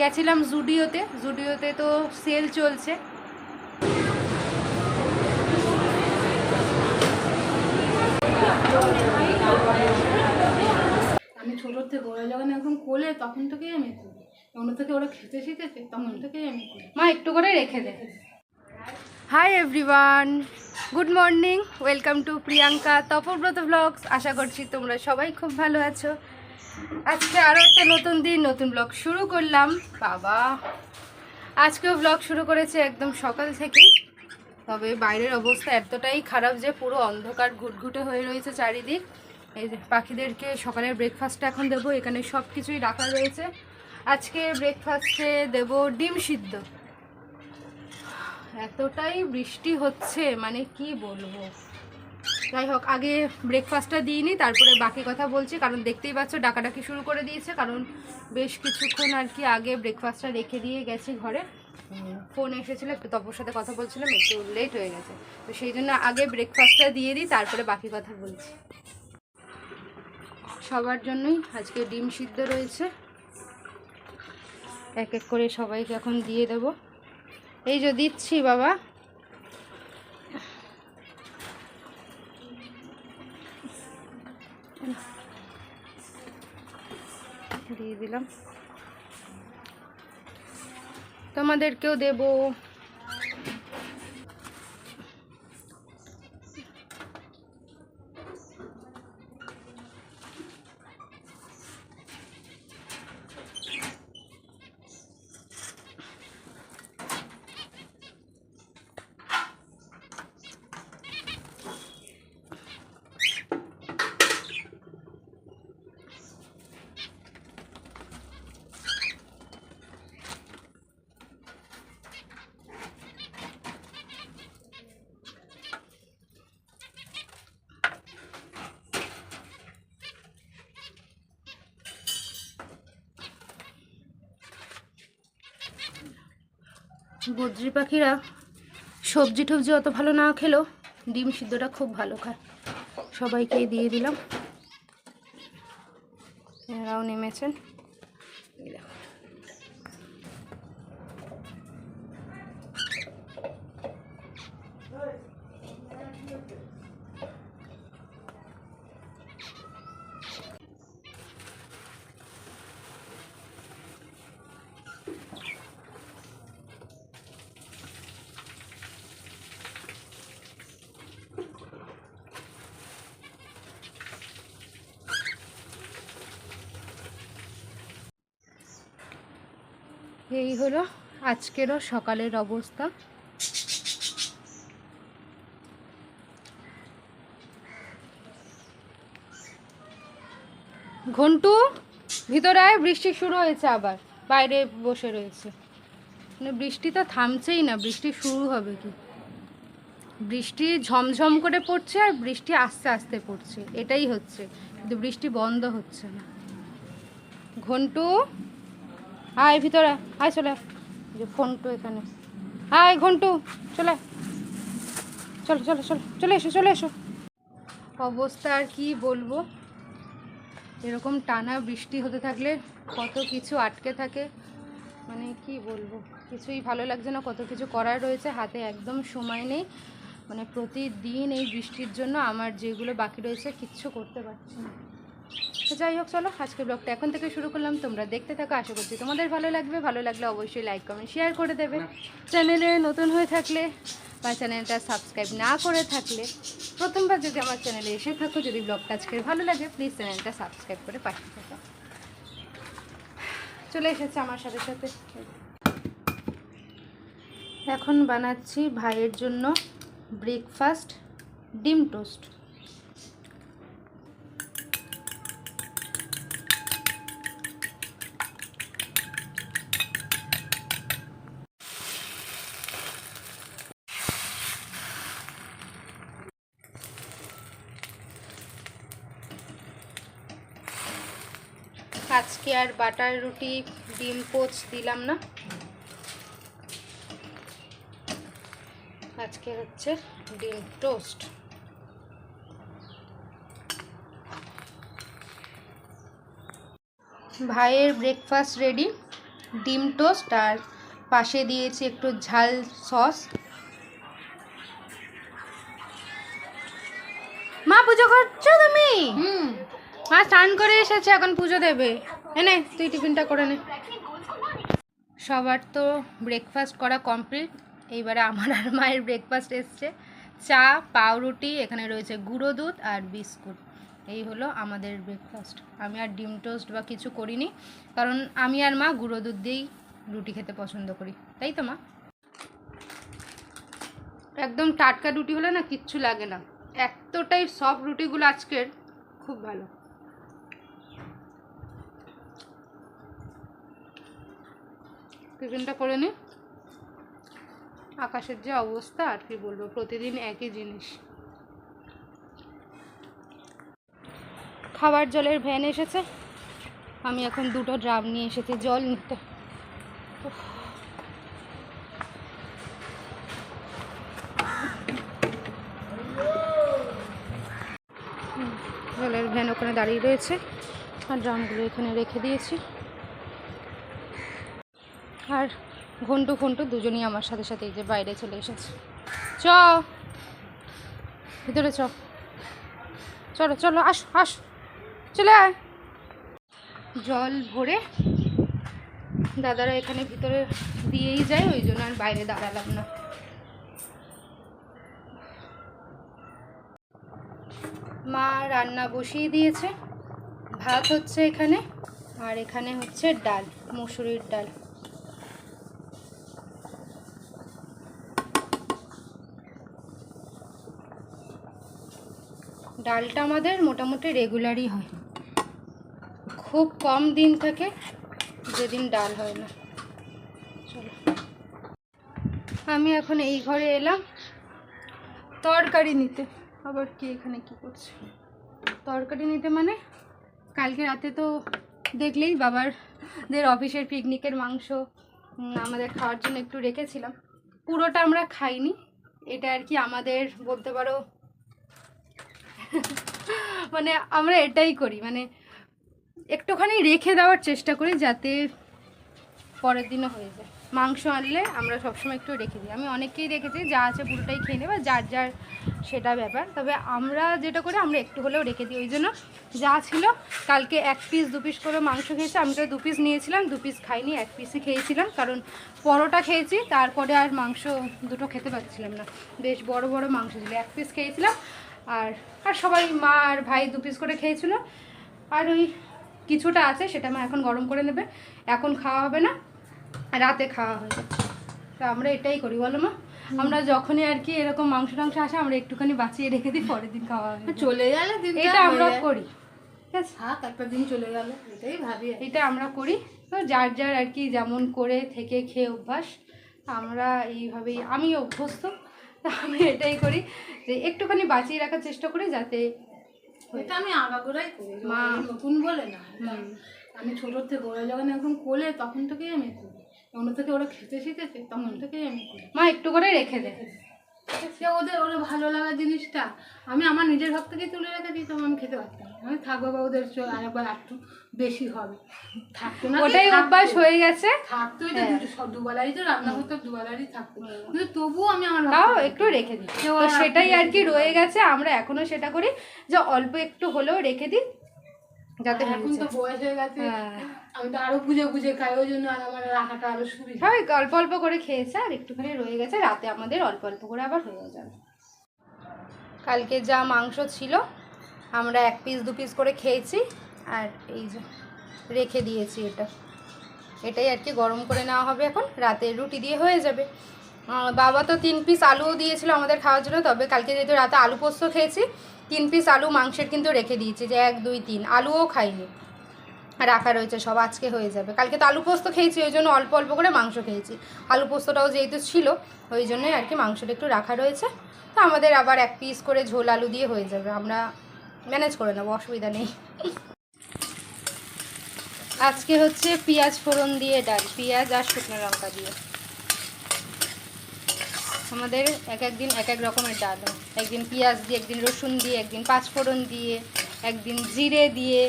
গেছিলাম জুডিওতে জুডিওতে তো সেল চলছে। আমি ছোটোর থেকে ওরা যখন একদম কোলে তখন থেকেই আমি করি। তখন থেকে ওরা খেতে শিখেছে তখন থেকেই আমি করি। মা একটু করে রেখে দে। Hi everyone good morning welcome to Priyanka Tapabrata vlogs আশা করছি তোমরা সবাই খুব ভালো আছো। আজকে আরও একটা নতুন দিন, নতুন ব্লগ শুরু করলাম। বাবা, আজকেও ব্লগ শুরু করেছে একদম সকাল থেকেই। তবে বাইরের অবস্থা এতটাই খারাপ যে পুরো অন্ধকার ঘুটঘুটে হয়ে রয়েছে চারিদিক। এই পাখিদেরকে সকালের ব্রেকফাস্টটা এখন দেবো, এখানে সব কিছুই রাখা রয়েছে। আজকে ব্রেকফাস্টে দেব ডিম সিদ্ধ। এতটাই বৃষ্টি হচ্ছে মানে কি বলব? যাই হোক, আগে ব্রেকফাস্টটা দিইনি, তারপরে বাকি কথা বলছি, কারণ দেখতেই পাচ্ছ ডাকাডাকি শুরু করে দিয়েছে, কারণ বেশ কিছুক্ষণ আর কি আগে ব্রেকফাস্টটা রেখে দিয়ে গেছি ঘরে। ফোন এসেছিল একটু তপর সাথে কথা বলছিলাম, একটু লেট হয়ে গেছে। তো সেই জন্য আগে ব্রেকফাস্টটা দিয়ে দিই, তারপরে বাকি কথা বলছি। সবার জন্যই আজকে ডিম সিদ্ধ রয়েছে। এক এক করে সবাইকে এখন দিয়ে দেব। এই যে দিচ্ছি বাবা। দিয়ে দিলাম। তোমাদেরকেও দেব। বদ্রি পাখিরা সবজি টবজি অত ভালো না খেলো ডিম সিদ্ধটা খুব ভালো খায়। সবাইকে দিয়ে দিলাম। এরাও নেমেছেন। এই হলো আজকেরও সকালের অবস্থা। ঘন্টু, ভিতরে বৃষ্টি শুরু হয়েছে আবার। বাইরে বসে রয়েছে। মানে বৃষ্টি তো থামছেই না, বৃষ্টি শুরু হবে কি? বৃষ্টি ঝমঝম করে পড়ছে আর বৃষ্টি আস্তে আস্তে পড়ছে, এটাই হচ্ছে। কিন্তু বৃষ্টি বন্ধ হচ্ছে না। ঘন্টু আয় ভিতরে, আয়। চলে যে ফোনটু এখানে। আয় ঘন্টু, চলে। চলো চলো চলো, চলে এসো চলে এসো। অবস্থা আর কি বলব? এরকম টানা বৃষ্টি হতে থাকলে কত কিছু আটকে থাকে। মানে কি বলব? কিছুই ভালো লাগছে না, কত কিছু করার রয়েছে, হাতে একদম সময় নেই। মানে প্রতিদিন এই বৃষ্টির জন্য আমার যেগুলো বাকি রয়েছে, কিচ্ছু করতে পারছি না। যাই হোক, চলো আজকে ব্লগটা এখন থেকে শুরু করলাম। তোমরা দেখতে থাকো, আশা করছি তোমাদের ভালো লাগবে। ভালো লাগলে অবশ্যই লাইক কমেন্ট শেয়ার করে দেবে। চ্যানেলে নতুন হয়ে থাকলে বা চ্যানেলটা সাবস্ক্রাইব না করে থাকলে প্রথমবার যদি আমার চ্যানেলে এসে থাকো, যদি ব্লগটা আজকের ভালো লাগে প্লিজ চ্যানেলটা সাবস্ক্রাইব করে পাঠিয়ে থাকো। চলে এসেছে আমার সাথে সাথে। এখন বানাচ্ছি ভাইয়ের জন্য ব্রেকফাস্ট ডিম টোস্ট আজকে আর বাটার রুটি, ডিম, পোচ দিলাম না। আজকে হচ্ছে ডিম টোস্ট। ভাইয়ের ব্রেকফাস্ট রেডি ডিম টোস্ট আর পাশে দিয়েছি একটু ঝাল সস। মা, পুজো করছ তুমি? হুম। মা, স্নান করে এসেছে, এখন পুজো দেবে। এনে তুই টিফিনটা করে নে। সবার তো ব্রেকফাস্ট করা কমপ্লিট এইবারে আমার আর মায়ের ব্রেকফাস্ট এসছে। চা, পাউরুটি, এখানে রয়েছে গুঁড়ো দুধ আর বিস্কুট। এই হলো আমাদের ব্রেকফাস্ট আমি আর ডিম টোস্ট বা কিছু করিনি, কারণ আমি আর মা গুঁড়ো দুধ দিয়েই রুটি খেতে পছন্দ করি। তাই তো মা? একদম টাটকা রুটি হলে না কিচ্ছু লাগে না। এতটাই সফট রুটিগুলো আজকের, খুব ভালো। টিফিনটা করে নি। আকাশের যে অবস্থা, আর কি বলব, প্রতিদিন একই জিনিস। খাবার জলের ভ্যান এসেছে। আমি এখন দুটো ড্রাম নিয়ে এসেছি জল নিতে। জলের ভ্যান ওখানে দাঁড়িয়ে রয়েছে। আর ড্রামগুলো এখানে রেখে দিয়েছি। আর ঘন্টু ফন্টু দুজনই আমার সাথে সাথে এই যে বাইরে চলে এসেছে। চ ভিতরে চ চলো চলো, আস আস। চলে আয়। জল ভরে দাদারা এখানে ভিতরে দিয়েই যায়, ওই জন্য আর বাইরে দাঁড়ালাম না। মা রান্না বসিয়ে দিয়েছে। ভাত হচ্ছে এখানে, আর এখানে হচ্ছে ডাল, মসুরির ডাল। ডালটা আমাদের মোটামুটি রেগুলারই হয়। খুব কম দিন থাকে, যেদিন ডাল হয় না। চলো। আমি এখন এই ঘরে এলাম। তরকারি নিতে। আবার কি এখানে কি করছে? তরকারি নিতে মানে? কালকে রাতে তো দেখলেই বাবার দের অফিসের পিকনিকের মাংস আমাদের খাওয়ার জন্য একটু রেখেছিলাম। পুরোটা আমরা খাইনি। এটা আর কি আমাদের বলতে পারো মানে আমরা এটাই করি মানে একটুখানি রেখে দেওয়ার চেষ্টা করি যাতে পরের দিনও হয়ে যায়। মাংস আনলে আমরা সবসময় একটু রেখে দিই। আমি অনেককেই রেখেছি, যা আছে পুরোটাই খেয়ে নেবে, যার যার সেটা ব্যাপার। তবে আমরা যেটা করি, আমরা একটু হলেও রেখে দিই। ওই জন্য যা ছিল, কালকে এক পিস দু পিস করে মাংস খেয়েছি। আমি তো দু পিস নিয়েছিলাম, দু পিস খাইনি, এক পিসই খেয়েছিলাম। কারণ পরোটা খেয়েছি, তারপরে আর মাংস দুটো খেতে পারছিলাম না। বেশ বড় বড় মাংস ছিল। এক পিস খেয়েছিলাম আর আর সবাই মা আর ভাই দু পিস করে খেয়েছিল। আর ওই কিছুটা আছে সেটা মা এখন গরম করে নেবে। এখন খাওয়া হবে না রাতে খাওয়া হবে। তো আমরা এটাই করি বলো মা? আমরা যখনই আর কি এরকম মাংস টাংস আসে আমরা একটুখানি বাঁচিয়ে রেখে দিই পরের দিন খাওয়া হবে। চলে গেলে এটা আমরা করি দিন চলে গেল এটাই ভাবি এটা আমরা করি। তো যার যার আর কি যেমন করে থেকে খেয়ে অভ্যাস আমরা এইভাবেই আমি অভ্যস্ত। তো আমি এটাই করি যে একটুখানি বাঁচিয়ে রাখার চেষ্টা করি যাতে এটা আমি আগাগোড়াই করি মা। নতুন বলে না আমি ছোটোর থেকে ওরা যখন একদম কোলে তখন থেকেই আমি করি অন্য থেকে ওরা খেতে শিখেছে তখন থেকেই আমি করি মা একটু করে রেখে দেয় সে ওদের ওরা ভালো লাগা জিনিসটা আমি আমার নিজের ভাব থেকে তুলে রেখে দিতাম আমি খেতে পারতাম। আমি থাকব বা ওদের আরেকবার একটু বেশি হবে। থাকতো না ওটাই অভ্যাস হয়ে গেছে। থাকতোই তো হ্যাঁ। সব দুবেলাই তো রান্না দুবেলারই থাকতো কিন্তু তবুও আমি আমার তাও একটু রেখে দিই। তো সেটাই আর কি রয়ে গেছে। আমরা এখনও সেটা করি যে অল্প একটু হলেও রেখে দিই যাতে এখন তো বয়স হয়ে গেছে। হ্যাঁ। আমি তো আরও বুঝে বুঝে খাই ওই জন্য আর আমার রাখাটা আরও সুবিধা। সবাই অল্প অল্প করে খেয়েছে আর একটুখানি রয়ে গেছে। রাতে আমাদের অল্প অল্প করে আবার হয়ে যাবে। কালকে যা মাংস ছিল আমরা এক পিস দু পিস করে খেয়েছি আর এই যে রেখে দিয়েছি এটা। এটাই আর কি গরম করে নেওয়া হবে এখন। রাতে রুটি দিয়ে হয়ে যাবে। বাবা তো তিন পিস আলুও দিয়েছিল আমাদের খাওয়ার জন্য, তবে কালকে যেহেতু রাতে আলু পোস্ত খেয়েছি, তিন পিস আলু মাংসের কিন্তু রেখে দিয়েছি যে এক, দুই, তিন। আলুও খাইনি। রাখা রয়েছে সব, আজকে হয়ে যাবে। কালকে তো আলু পোস্ত খেয়েছি, ওই জন্য অল্প অল্প করে মাংস খেয়েছি। আলু পোস্তটাও যেহেতু ছিল, ওই জন্যই আর কি মাংসটা একটু রাখা রয়েছে। তো আমাদের আবার এক পিস করে ঝোল আলু দিয়ে হয়ে যাবে। আমরা ম্যানেজ করে নেব, অসুবিধা নেই। আজকে হচ্ছে পেঁয়াজ ফোড়ন দিয়ে ডাল, পেঁয়াজ আর শুকনো লঙ্কা দিয়ে। আমাদের এক একদিন এক এক রকমের ডাল। একদিন পেঁয়াজ দিয়ে, একদিন রসুন দিয়ে, একদিন পাঁচফোড়ন দিয়ে, একদিন জিরে দিয়ে।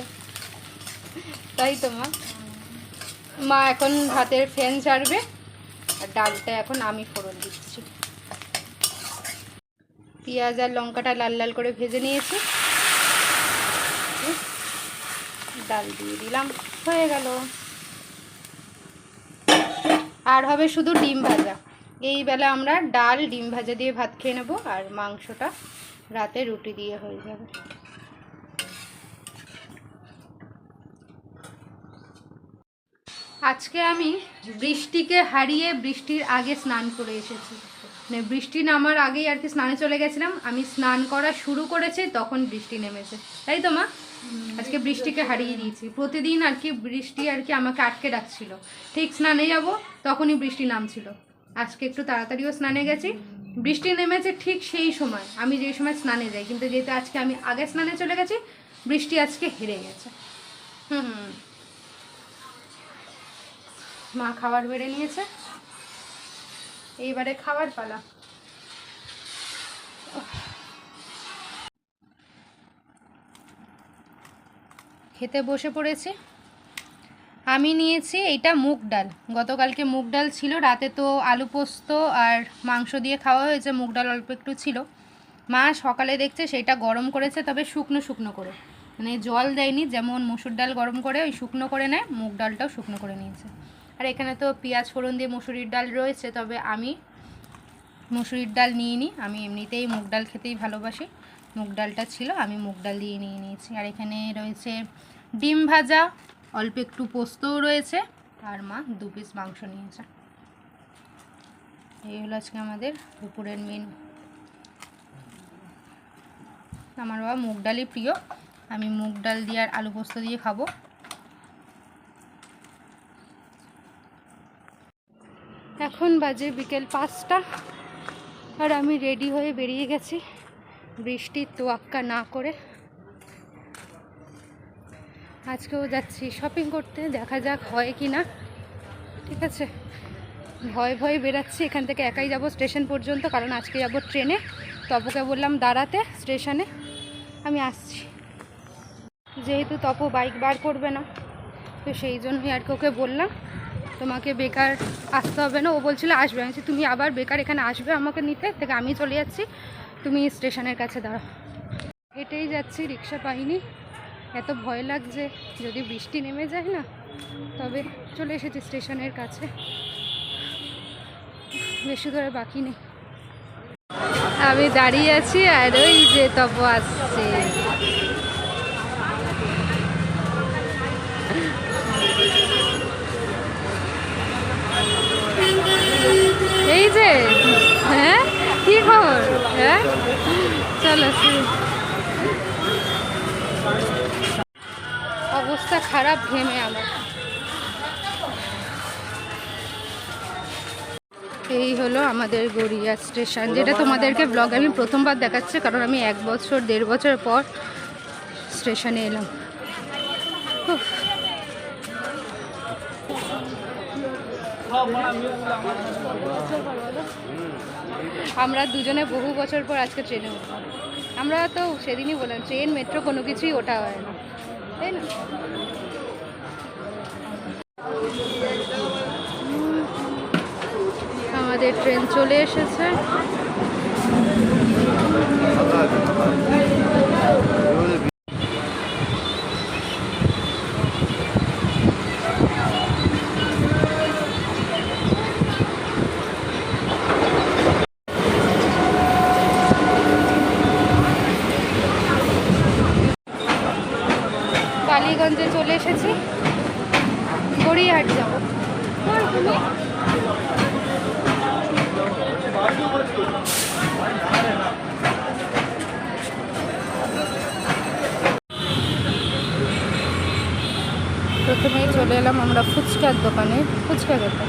তাই তো, মা? মা এখন ভাতের ফ্যান ছাড়বে, আর ডালটা এখন আমি ফোড়ন দিচ্ছি। পেঁয়াজ আর লঙ্কাটা লাল লাল করে ভেজে নিয়েছি। ডাল দিয়ে দিলাম, হয়ে গেল। আর হবে শুধু ডিম ভাজা। এই বেলা আমরা ডাল, ডিম ভাজা দিয়ে ভাত খেয়ে নেব আর মাংসটা রাতে রুটি দিয়ে হয়ে যাবে। আজকে আমি বৃষ্টিকে হারিয়ে বৃষ্টির আগে স্নান করে এসেছি। মানে বৃষ্টি নামার আগেই আর কি স্নানে চলে গেছিলাম। আমি স্নান করা শুরু করেছি, তখন বৃষ্টি নেমেছে। তাই তো মা? আজকে বৃষ্টিকে হারিয়ে দিয়েছি। প্রতিদিন আর কি বৃষ্টি আর কি আমাকে আটকে রাখছিল। ঠিক স্নানে যাব, তখনই বৃষ্টি নামছিল। আজকে একটু তাড়াতাড়িও স্নানে গেছি। বৃষ্টি নেমেছে ঠিক সেই সময়। আমি যেই সময় স্নানে যাই, কিন্তু যেহেতু আজকে আমি আগে স্নানে চলে গেছি, বৃষ্টি আজকে হেরে গেছে। হুম। মা খাবার বেড়ে নিয়েছে। এইবারে খাবার পালা। খেতে বসে পড়েছি। আমি নিয়েছি এইটা মুগ ডাল। গতকালকে মুগ ডাল ছিল, রাতে তো আলু পোস্ত আর মাংস দিয়ে খাওয়া হয়েছে, মুগ ডাল অল্প একটু ছিল। মা সকালে দেখছে সেটা গরম করেছে, তবে শুকনো শুকনো করে। মানে জল দেয়নি, যেমন মুসুর ডাল গরম করে, ওই শুকনো করে নেয়, মুগ ডালটাও শুকনো করে নিয়েছে। আর এখানে তো পেঁয়াজ, ফোড়ন দিয়ে মুসুরির ডাল রয়েছে, তবে আমি মুসুরির ডাল নিয়ে নিই আমি এমনিতেই মুগ ডাল খেতেই ভালোবাসি। মুগ ডালটা ছিল, আমি মুগ ডাল দিয়ে নিয়ে নিয়েছি। আর এখানে রয়েছে ডিম ভাজা, অল্প একটু পোস্তও রয়েছে, আর মা দু পিস মাংস নিয়েছে। এই হলো আজকে আমাদের দুপুরের মেনু আমার বাবা মুগ ডালই প্রিয়, আমি মুগ ডাল দিয়ে আর আলু পোস্ত দিয়ে খাব। এখন বাজে বিকেল পাঁচটা, আর আমি রেডি হয়ে বেরিয়ে গেছি। বৃষ্টির তোয়াক্কা না করে। আজকেও যাচ্ছি শপিং করতে, দেখা যাক হয় কি না ঠিক আছে? ভয় ভয়ে বেরাচ্ছি এখান থেকে একাই যাব স্টেশন পর্যন্ত, কারণ আজকে যাব ট্রেনে। তপকে বললাম দাঁড়াতে স্টেশনে। আমি আসছি। যেহেতু তপ বাইক বার করবে না, তো সেই জন্যই আর ওকে বললাম, তোমাকে বেকার আসতে হবে না। ও বলছিল, আসবে। আমি তুমি আবার বেকার এখানে আসবে আমাকে নিতে? থেকে আমি চলে যাচ্ছি। তুমি স্টেশনের কাছে দাঁড়াও। হেঁটেই যাচ্ছি রিক্সা পাইনি। এত ভয় লাগছে, যদি বৃষ্টি নেমে যায় না, তবে চলে এসেছি স্টেশনের কাছে। বেশি ধরে বাকি নেই। আমি দাঁড়িয়ে আছি আর ওই যে তপ আসছে। এই যে হ্যাঁ? কি খবর? হ্যাঁ? চলো অবস্থা খারাপ ঘেমে আমার। এই হলো আমাদের গড়িয়া স্টেশন, যেটা তোমাদেরকে ব্লগ আমি প্রথমবার দেখাচ্ছি, কারণ আমি এক বছর, দেড় বছর পর স্টেশনে এলাম। উফ। আমরা দুজনে বহু বছর পর আজকে ট্রেনে উঠবো আমরা তো সেদিনই বললাম, ট্রেন, মেট্রো কোনো কিছুই ওঠা হয় না। তাই না? আমাদের ট্রেন চলে এসেছে বালিগঞ্জে চলে এসেছি গড়িয়াহাট যাব আর তুমি প্রথমেই চলে এলাম আমরা ফুচকার দোকানে ফুচকা খেতে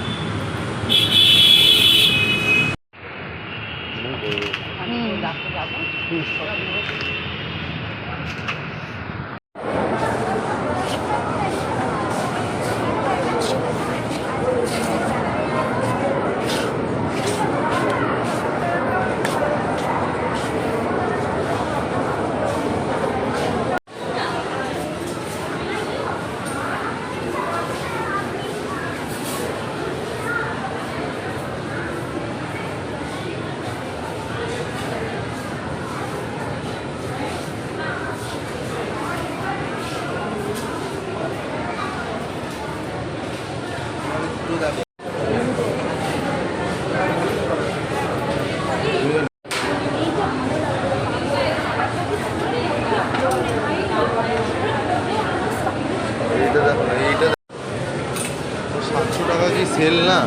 সেল না?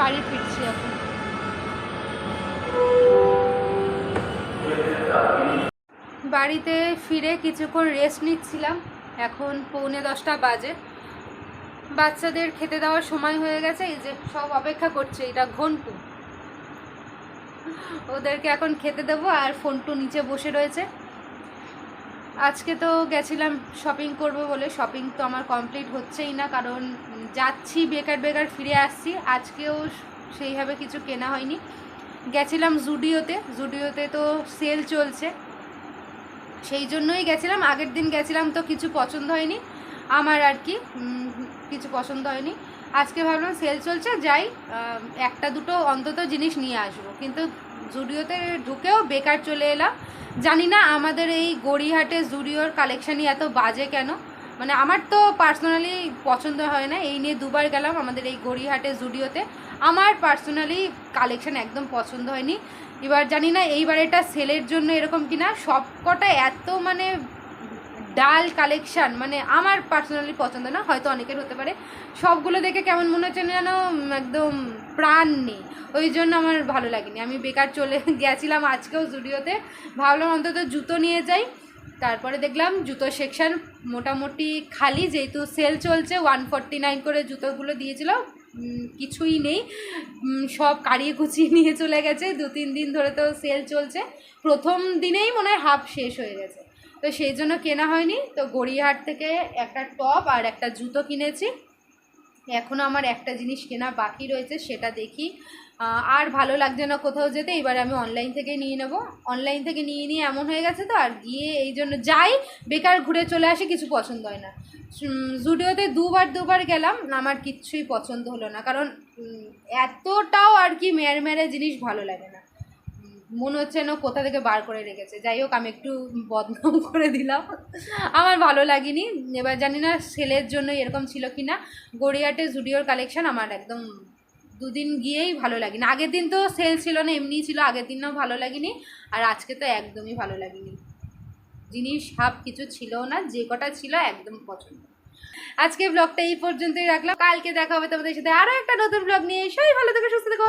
বাড়ি ফিরছি এখন। বাড়িতে ফিরে কিছুক্ষণ রেস্ট নিচ্ছিলাম। এখন পৌনে দশটা বাজে। বাচ্চাদের খেতে দেওয়ার সময় হয়ে গেছে, এই যে সব অপেক্ষা করছে, এটা ঘন্টু। ওদেরকে এখন খেতে দেবো আর ফোনটু নিচে বসে রয়েছে। আজকে তো গেছিলাম শপিং করব বলে শপিং তো আমার কমপ্লিট হচ্ছেই না, কারণ যাচ্ছি বেকার বেকার ফিরে আসছি, আজকেও সেইভাবে কিছু কেনা হয়নি। গেছিলাম জুডিওতে জুডিওতে তো সেল চলছে। সেই জন্যই গেছিলাম, আগের দিন গেছিলাম তো কিছু পছন্দ হয়নি, আমার আর কি কিছু পছন্দ হয়নি। আজকে ভাবলাম সেল চলছে, যাই একটা দুটো অন্তত জিনিস নিয়ে আসব, কিন্তু জুডিওতে ঢুকেও বেকার চলে এলাম। জানি না আমাদের এই গড়িহাটে জুডিওর কালেকশানই এত বাজে কেন? মানে আমার তো পার্সোনালি পছন্দ হয় না, এই নিয়ে দুবার গেলাম আমাদের এই গড়িহাটে জুডিওতে। আমার পার্সোনালি কালেকশান একদম পছন্দ হয়নি। এবার জানি না এইবার এটা সেলের জন্য এরকম কিনা সব কটা এত মানে ডাল কালেকশান মানে আমার পার্সোনালি পছন্দ না, হয়তো অনেকের হতে পারে। সবগুলো দেখে কেমন মনে হচ্ছে যেন একদম প্রাণ নেই। ওই জন্য আমার ভালো লাগেনি। আমি বেকার চলে গেছিলাম আজকেও জুডিওতে ভাবলাম অন্তত জুতো নিয়ে যাই। তারপরে দেখলাম জুতো সেকশন মোটামুটি খালি, যেহেতু সেল চলছে ওয়ান ফর্টি নাইন করে জুতোগুলো দিয়েছিল। কিছুই নেই। সব কাড়িয়ে কুচিয়ে নিয়ে চলে গেছে। দু তিন দিন ধরে তো সেল চলছে। প্রথম দিনেই মনে হয় হাফ শেষ হয়ে গেছে। তো সেই জন্য কেনা হয়নি। তো গড়িয়াহাট থেকে একটা টপ আর একটা জুতো কিনেছি। এখনও আমার একটা জিনিস কেনা বাকি রয়েছে, সেটা দেখি। আর ভালো লাগছে না কোথাও যেতে, এবার আমি অনলাইন থেকে নিয়ে নেব। অনলাইন থেকে নিয়ে নিয়ে এমন হয়ে গেছে তো, আর গিয়ে এই জন্য যাই, বেকার ঘুরে চলে আসি, কিছু পছন্দ হয় না। জুডিওতে দুবার দুবার গেলাম, আমার কিচ্ছুই পছন্দ হলো না, কারণ এতটাও আর কি মেয়ের মেরে জিনিস ভালো লাগে না। মনে হচ্ছে না কোথা থেকে বার করে রেখেছে। যাই হোক, আমি একটু বদনাম করে দিলাম। আমার ভালো লাগেনি। এবার জানি না সেলের জন্য এরকম ছিল কি না গড়িয়াটে জুডিওর কালেকশন আমার একদম দুদিন গিয়েই ভালো লাগেনি। আগের দিন তো সেল ছিল না, এমনিই ছিল। আগের দিনও ভালো লাগেনি। আর আজকে তো একদমই ভালো লাগেনি। জিনিস, হাফ কিছু ছিল না, যে কটা ছিল একদম পছন্দ। আজকে ব্লগটা এই পর্যন্তই রাখলাম। কালকে দেখা হবে তোমাদের সাথে আরও একটা নতুন ব্লগ নিয়ে। সবাই ভালো থেকে, সুস্থ থেকো।